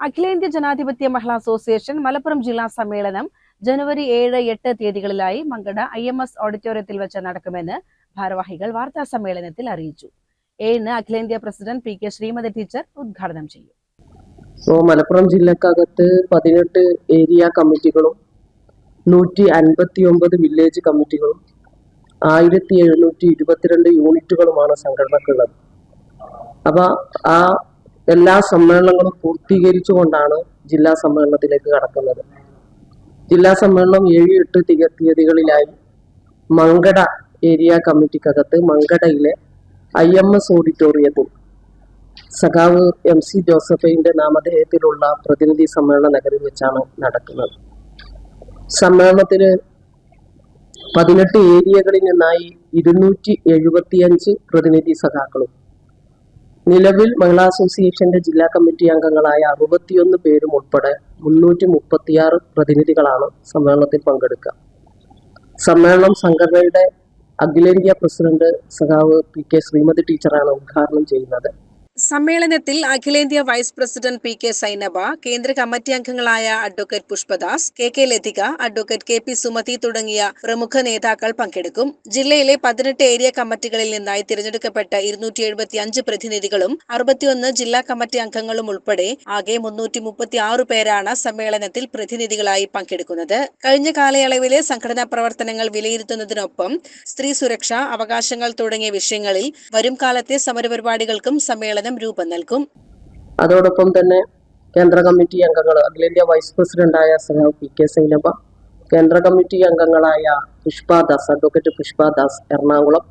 അഖിലേന്ത്യാ ജനാധിപത്യ മഹിളാ അസോസിയേഷൻ മലപ്പുറം ജില്ലാ സമ്മേളനം ജനുവരി ഏഴ് എട്ട് തീയതികളിലായി മങ്കട ഐ എം എസ് ഓഡിറ്റോറിയത്തിൽ വെച്ച് നടക്കുമെന്ന് ഭാരവാഹികൾ വാർത്താ സമ്മേളനത്തിൽ അറിയിച്ചു. ഏഴിന് അഖിലേന്ത്യാ president P K Sreemathi teacher ഉദ്ഘാടനം ചെയ്യും. സോ മലപ്പുറം ജില്ലക്കകത്ത് പതിനെട്ട് ഏരിയ കമ്മിറ്റികളും നൂറ്റി അൻപത്തി ഒമ്പത് വില്ലേജ് കമ്മിറ്റികളും ആയിരത്തി എഴുന്നൂറ്റി ഇരുപത്തിരണ്ട് യൂണിറ്റുകളുമാണ് സംഘടനക്കുള്ളത്. അപ്പൊ ആ എല്ലാ സമ്മേളനങ്ങളും പൂർത്തീകരിച്ചുകൊണ്ടാണ് ജില്ലാ സമ്മേളനത്തിലേക്ക് കടക്കുന്നത്. ജില്ലാ സമ്മേളനം ഏഴ് എട്ട് തീയ- തീയതികളിലായി മങ്കട ഏരിയ കമ്മിറ്റിക്കകത്ത് മങ്കടയിലെ ഐ എം എസ് ഓഡിറ്റോറിയത്തിൽ സഖാവ് എം സി ജോസഫൈന്റെ നാമധേയത്തിലുള്ള പ്രതിനിധി സമ്മേളന നഗരിൽ വെച്ചാണ് നടക്കുന്നത്. സമ്മേളനത്തിന് പതിനെട്ട് ഏരിയകളിൽ നിന്നായി ഇരുന്നൂറ്റി എഴുപത്തിയഞ്ച് പ്രതിനിധി സഖാക്കളും നിലവിൽ മഹിളാ അസോസിയേഷന്റെ ജില്ലാ കമ്മിറ്റി അംഗങ്ങളായ അറുപത്തിയൊന്ന് പേരും ഉൾപ്പെടെ മുന്നൂറ്റി മുപ്പത്തിയാറ് പ്രതിനിധികളാണ് സമ്മേളനത്തിൽ പങ്കെടുക്കുക. സമ്മേളനം സംഘടനയുടെ അഖിലേന്ത്യാ പ്രസിഡന്റ് സഖാവ് പി കെ ശ്രീമതി ടീച്ചറാണ് ഉദ്ഘാടനം ചെയ്യുന്നത്. സമ്മേളനത്തിൽ അഖിലേന്ത്യാ vice president P K Sainaba കേന്ദ്ര കമ്മിറ്റി അംഗങ്ങളായ advocate Pushpadas K K Lathika advocate K P Sumathi തുടങ്ങിയ പ്രമുഖ നേതാക്കൾ പങ്കെടുക്കും. ജില്ലയിലെ പതിനെട്ട് ഏരിയ കമ്മിറ്റികളിൽ നിന്നായി തിരഞ്ഞെടുക്കപ്പെട്ട ഇരുന്നൂറ്റി എഴുപത്തി അഞ്ച് പ്രതിനിധികളും അറുപത്തിയൊന്ന് ജില്ലാ കമ്മിറ്റി അംഗങ്ങളും ഉൾപ്പെടെ ആകെ മുന്നൂറ്റി മുപ്പത്തി ആറ് പേരാണ് സമ്മേളനത്തിൽ പ്രതിനിധികളായി പങ്കെടുക്കുന്നത്. കഴിഞ്ഞ കാലയളവിലെ സംഘടനാ പ്രവർത്തനങ്ങൾ വിലയിരുത്തുന്നതിനൊപ്പം സ്ത്രീ സുരക്ഷ അവകാശങ്ങൾ തുടങ്ങിയ വിഷയങ്ങളിൽ വരും കാലത്തെ സമരപരിപാടികൾക്കും സമ്മേളനം രൂപം നൽകും. അതോടൊപ്പം തന്നെ കേന്ദ്ര കമ്മിറ്റി അംഗങ്ങൾ അഖിലേന്ത്യാ വൈസ് പ്രസിഡന്റായ സഖാവ് പി കെ സൈനബ കേന്ദ്ര കമ്മിറ്റി അംഗങ്ങളായ Pushpadas advocate Pushpadas Ernakulam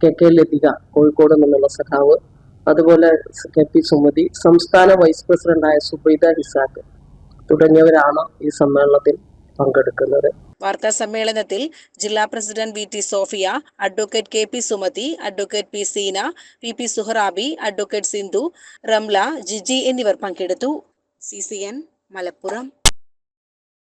K K Lathika Kozhikode നിന്നുള്ള സഖാവ് അതുപോലെ കെ പി സുമതി സംസ്ഥാന വൈസ് പ്രസിഡന്റായ സുബൈദ ഹിസാക്ക് തുടങ്ങിയവരാണ് ഈ സമ്മേളനത്തിൽ പങ്കെടുക്കുന്നത്. വാർത്താ സമ്മേളനത്തിൽ ജില്ലാ president V T Sophia advocate K P Sumathi advocate P Seena V P Suharabi advocate Sindhu Ramla Jiji എന്നിവർ പങ്കെടുത്തു. C C N Malappuram.